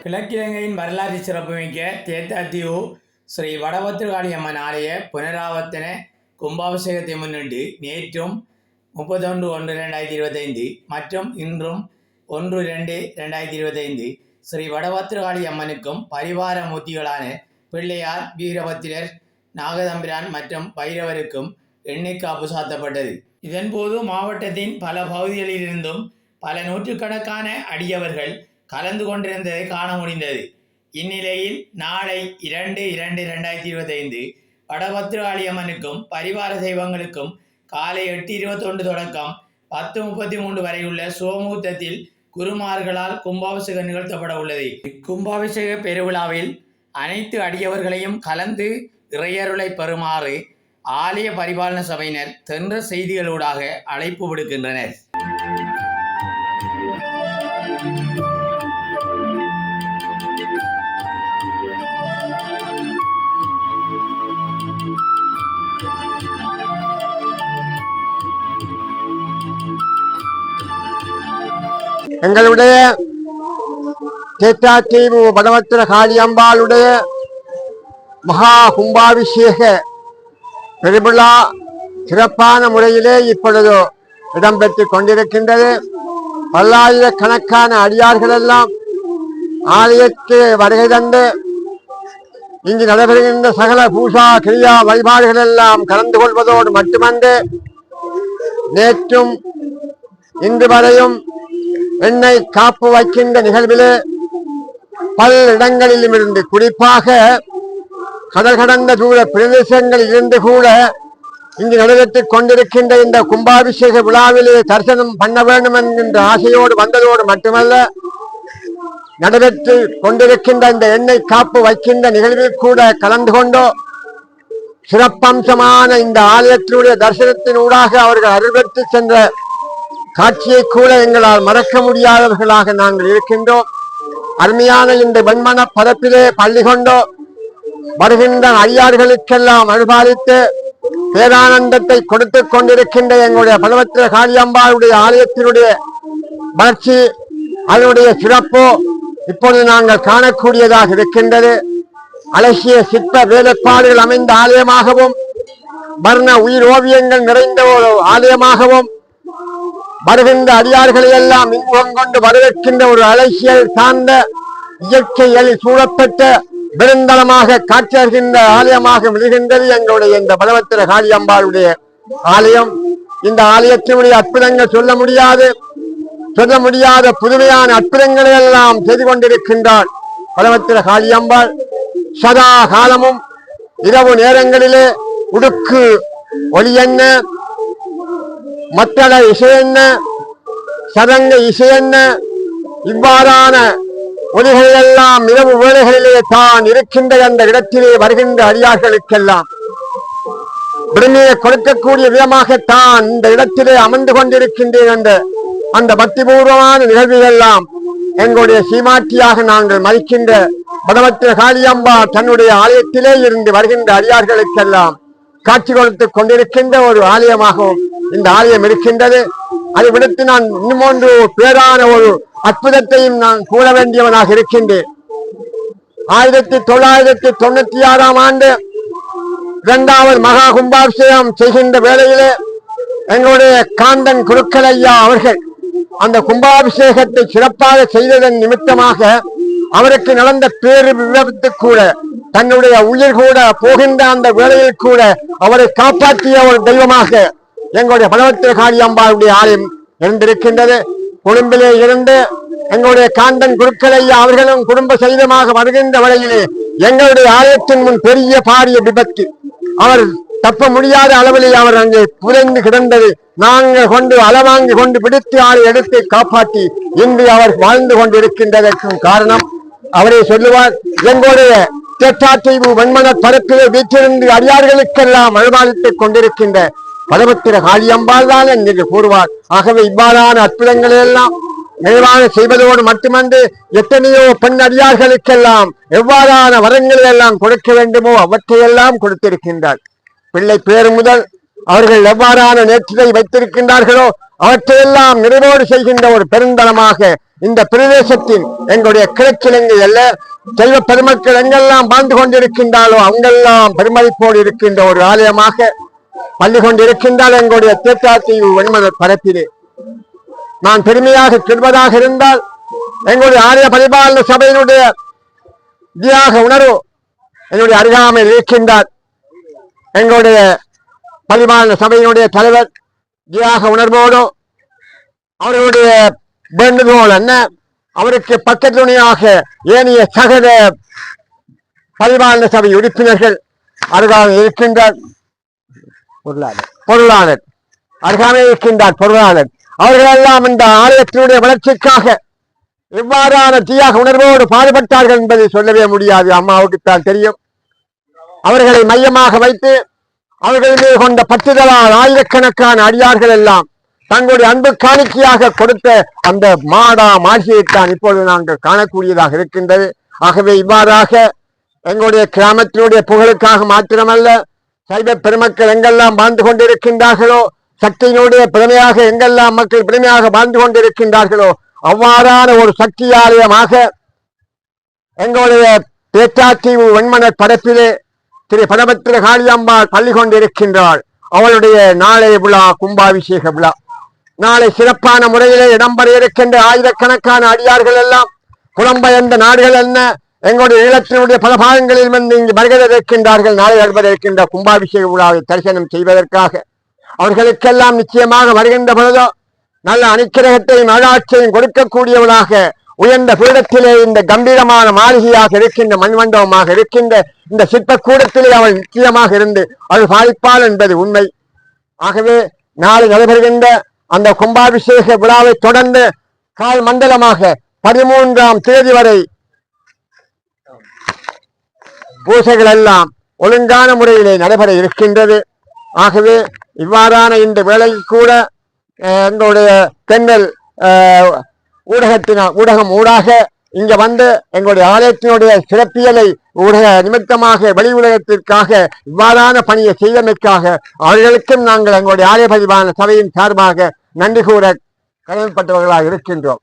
கிழக்கிழங்கையின் வரலாற்று சிறப்புமிக்க தேத்தாத்தியூ ஸ்ரீ வடபத்திரகாளி அம்மன் ஆலய புனராவர்த்தன கும்பாபிஷேகத்தை முன்னிட்டு நேற்றும் முப்பத்தொன்று ஒன்று ரெண்டாயிரத்தி இருபத்தைந்து மற்றும் இன்றும் ஒன்று ரெண்டு ரெண்டாயிரத்தி இருபத்தைந்து ஸ்ரீ வடபத்திரகாளி அம்மனுக்கும் பரிவார மூர்த்திகளான பிள்ளையார் வீரபத்திரர் நாகதம்பிரான் மற்றும் பைரவருக்கும் எண்ணெய் காப்பு சாத்தப்பட்டது. இதன்போது மாவட்டத்தின் பல பகுதிகளிலிருந்தும் பல நூற்றுக்கணக்கான அடியவர்கள் கலந்து கொண்டிருந்ததை காண முடிந்தது. இந்நிலையில் நாளை இரண்டு இரண்டு ரெண்டாயிரத்தி இருபத்தைந்து வடபத்ராளியம்மனுக்கும் பரிவார தெய்வங்களுக்கும் காலை எட்டு இருபத்தொன்று தொடக்கம் பத்து முப்பத்தி மூன்று வரை உள்ள சோமுகூர்த்தத்தில் குருமார்களால் கும்பாபிஷேகம் நிகழ்த்தப்பட உள்ளது. இக்கும்பாபிஷேக பெருவிழாவில் அனைத்து அடியவர்களையும் கலந்து இறையருளை பெறுமாறு ஆலய பரிபாலன சபையினர் தென்ற செய்திகளூடாக அழைப்பு விடுக்கின்றனர். எங்களுடைய தேத்தாத்தீவு வடவத்திர காளியம்பாளுடைய மகா கும்பாபிஷேக திருவிழா சிறப்பான முறையிலே இப்பொழுது இடம்பெற்று கொண்டிருக்கின்றது. பல்லாயிரக்கணக்கான அடியார்கள் எல்லாம் ஆலயத்து வருகை தந்து இங்கு நடைபெறுகின்ற சகல பூசா கிரியா வழிபாடுகள் எல்லாம் கலந்து கொள்வதோடு மட்டுமன்று நேற்றும் இன்று வரையும் எண்ணெய் காப்பு வைக்கின்ற நிகழ்விலே பல இடங்களிலும் இருந்து குறிப்பாக கடல் கடந்த தூர பிரதேசங்களில் இருந்து கூட இங்கு நடைபெற்றுக் கொண்டிருக்கின்ற இந்த கும்பாபிஷேக விழாவிலே தரிசனம் பண்ண வேண்டும் என்கின்ற ஆசையோடு வந்ததோடு மட்டுமல்ல நடைபெற்று கொண்டிருக்கின்ற இந்த எண்ணெய் காப்பு வைக்கின்ற நிகழ்வில் கூட கலந்து கொண்டோ சிறப்பம்சமான இந்த ஆலயத்தினுடைய தரிசனத்தினூடாக அவர்கள் அருள்பெற்று சென்ற காட்சியை கூட எங்களால் மறக்க முடியாதவர்களாக நாங்கள் இருக்கின்றோம். அருமையான இந்த வெண்மன பரப்பிலே பள்ளி கொண்டோ வருகின்ற அடியார்களுக்கெல்லாம் அருள்பாலித்து பேரானந்தத்தை கொடுத்துக் கொண்டிருக்கின்ற எங்களுடைய பலவத்திர காளியம்பாளுடைய ஆலயத்தினுடைய வளர்ச்சி அதனுடைய சிறப்பு இப்பொழுது நாங்கள் காணக்கூடியதாக இருக்கின்றது. அழகிய சிற்ப வேலைப்பாடுகள் அமைந்த ஆலயமாகவும் வர்ண உயிர் ஓவியங்கள் நிறைந்த ஒரு ஆலயமாகவும் வருகின்ற அடியார்களை எல்லாம் இன்பம் கொண்டு வரவேற்கின்ற ஒரு அழகியல் சார்ந்த இயற்கையில் சூழப்பட்ட பெருந்தளமாக காட்சியர்கின்ற ஆலயமாக விழுகின்றது எங்களுடைய இந்த பலவத்திர காளியம்பாளுடைய ஆலயம். இந்த ஆலயத்தினுடைய அற்புதங்கள் சொல்ல முடியாது. சொல்ல முடியாத புதுமையான அற்புதங்களை எல்லாம் செய்து கொண்டிருக்கின்றாள் பலவத்திர காளியம்பாள் சதா காலமும் இரவு நேரங்களிலே உடுக்கு ஒளி என்ன மத்தள இசை என்ன சதங்க இசை என்ன இவ்வாறான ஒலிகள் எல்லாம் இரவு வேலைகளிலே தான் இருக்கின்ற அந்த இடத்திலே வருகின்ற அடியார்களுக்கெல்லாம் விரும்பியை கொடுக்கக்கூடிய விதமாகத்தான் இந்த இடத்திலே அமர்ந்து கொண்டிருக்கின்றேன் என்ற அந்த பக்திபூர்வமான நிகழ்வுகள் எல்லாம் எங்களுடைய சீமாட்டியாக நாங்கள் மதிக்கின்ற பகவத்திர காளியம்பா தன்னுடைய ஆலயத்திலே இருந்து வருகின்ற அடியார்களுக்கெல்லாம் காட்சி கொடுத்துக் கொண்டிருக்கின்ற ஒரு ஆலயமாகவும் இந்த ஆலயம் இருக்கின்றது. அதை விடுத்து நான் இன்னும் ஒன்று பேரான ஒரு அற்புதத்தையும் நான் கூற வேண்டியவனாக இருக்கின்றேன். ஆயிரத்தி தொள்ளாயிரத்தி தொண்ணூத்தி ஆறாம் ஆண்டு இரண்டாவது மகா கும்பாபிஷேகம் செய்கின்ற வேளையிலே எங்களுடைய காந்தன் குருக்கலையா ஐயா அவர்கள் அந்த கும்பாபிஷேகத்தை சிறப்பாக செய்ததன் நிமித்தமாக அவருக்கு நடந்த பேரு விபத்து கூட தன்னுடைய உயிர் கூட போகின்ற அந்த வேளையில் கூட அவரை காப்பாற்றிய ஒரு தெய்வமாக எங்களுடைய பலவத்திர காளியம்பாளுடைய ஆலயம் இருந்திருக்கின்றது. கொழும்பிலே இருந்து எங்களுடைய காண்டன் குருக்களை அவர்களும் குடும்ப சகிதமாக வருகின்ற வழியிலே எங்களுடைய ஆலயத்தின் முன் பெரிய பாரிய விபத்து. அவர் தப்ப முடியாத அளவிலே அவர் அங்கே புதைந்து கிடந்தது. நாங்கள் கொண்டு அளவாங்கி கொண்டு பிடித்து ஆளை எடுத்து காப்பாற்றி இன்று அவர் வாழ்ந்து கொண்டிருக்கின்றதற்கும் காரணம். அவரே சொல்லுவார் எங்களுடைய தெற்றாத்தீவு வெண்மன பரப்பிலே வீற்றிருந்து அடியார்களுக்கெல்லாம் அழுமாளித்துக் கொண்டிருக்கின்ற பதவத்திர காளியம்பாள் தான் என்று கூறுவார் ஆகவே இவ்வாறான அற்புதங்களை எல்லாம் நிறைவான செய்வதோடு மட்டுமன்று எத்தனையோ பெண் அடியார்களுக்கெல்லாம் எவ்வாறான வரங்களை எல்லாம் கொடுக்க வேண்டுமோ அவற்றையெல்லாம் கொடுத்திருக்கின்றார் பிள்ளை பேர் முதல் அவர்கள் எவ்வாறான நேற்றினை வைத்திருக்கின்றார்களோ அவற்றையெல்லாம் நிறைவோடு செய்கின்ற ஒரு பெருந்தளமாக இந்த பிரதேசத்தின் எங்களுடைய கிழக்கிழங்கை அல்ல செல்வ பெருமக்கள் எங்கெல்லாம் வாழ்ந்து கொண்டிருக்கின்றாலோ அவங்கெல்லாம் பெருமதிப்போடு இருக்கின்ற ஒரு ஆலயமாக பள்ளி கொண்டிருக்கின்றால் எங்களுடைய தேத்தாத்தீவு வெண்மன பரப்பிலே. நான் பெருமையாக சொல்வதாக இருந்தால் எங்களுடைய ஆரிய பரிபாலன சபையினுடைய தியாக உணர்வு என்னுடைய அருகாமையில் இருக்கின்றார். எங்களுடைய பரிபாலன சபையினுடைய தலைவர் தியாக உணர்வோடு அவர்களுடைய வேண்டுகோள் என்ன? அவருக்கு பக்கத்துணையாக ஏனைய சகல பரிபாலன சபை உறுப்பினர்கள் அருகாமையில் இருக்கின்றார். பொருளாளர் பொருளாளர் அருகாமே இருக்கின்றார் பொருளாளர் அவர்களெல்லாம் இந்த ஆலயத்தினுடைய வளர்ச்சிக்காக எவ்வாறான தீயாக உணர்வோடு பாடுபட்டார்கள் என்பதை சொல்லவே முடியாது. அம்மாவுக்குத்தான் தெரியும். அவர்களை மையமாக வைத்து அவர்கள் மீது கொண்ட பற்றுதலால் ஆயிரக்கணக்கான அடியார்கள் எல்லாம் தங்களுடைய அன்பு காணிக்கையாக கொடுத்த அந்த மாடா மாளிகையைத்தான் இப்பொழுது நாங்கள் காணக்கூடியதாக இருக்கின்றது. ஆகவே இவ்வாறாக எங்களுடைய கிராமத்தினுடைய புகழுக்காக மாத்திரமல்ல சைவ பெருமக்கள் எங்கெல்லாம் வாழ்ந்து கொண்டிருக்கின்றார்களோ சக்தியினுடைய பிரமையாக எங்கெல்லாம் மக்கள் பிரமையாக வாழ்ந்து கொண்டிருக்கின்றார்களோ அவ்வாறான ஒரு சக்தி ஆலயமாக எங்களுடைய பேச்சாத்தீவு வெண்மணர் படத்திலே திரு படபத்திர காளியம்பாள் பள்ளி கொண்டிருக்கின்றாள் அவளுடைய நாளை விழா கும்பாபிஷேக விழா. நாளை சிறப்பான முறையிலே இடம்பெற இருக்கின்ற ஆயிரக்கணக்கான அடியார்கள் எல்லாம் புலம்பெயர்ந்த நாடுகள் என்ன? எங்களுடைய ஈழத்தினுடைய பல பாகங்களில் வந்து இங்கு வருகை இருக்கின்றார்கள் நாளை நடைபெற இருக்கின்ற கும்பாபிஷேக விழாவை தரிசனம் செய்வதற்காக அவர்களுக்கெல்லாம் நிச்சயமாக வருகின்ற பொழுதோ நல்ல அணிக்கிரகத்தையும் அழாட்சியையும் கொடுக்கக்கூடியவளாக உயர்ந்த பீடத்திலே இந்த கம்பீரமான மாளிகையாக இருக்கின்ற மண்மண்டபமாக இருக்கின்ற இந்த சிற்பக்கூடத்திலே அவள் நிச்சயமாக இருந்து அவள் பாதிப்பாள் என்பது உண்மை. ஆகவே நாளை நடைபெறுகின்ற அந்த கும்பாபிஷேக விழாவை தொடர்ந்து கால் மண்டலமாக பதிமூன்றாம் தேதி வரை பூசைகள் எல்லாம் ஒழுங்கான முறையிலே நடைபெற இருக்கின்றது. ஆகவே இவ்வாறான இந்த வேளையில் கூட எங்களுடைய பெண்கள் ஊடகத்தினால் ஊடகம் ஊடாக இங்க வந்து எங்களுடைய ஆலயத்தினுடைய சிறப்பியலை ஊடக நிமித்தமாக வெளி உலகத்திற்காக இவ்வாறான பணியை செய்தமைக்காக அவர்களுக்கும் நாங்கள் எங்களுடைய ஆலயபதிவான சபையின் சார்பாக நன்றி கூற கடமைப்பட்டவர்களாக இருக்கின்றோம்.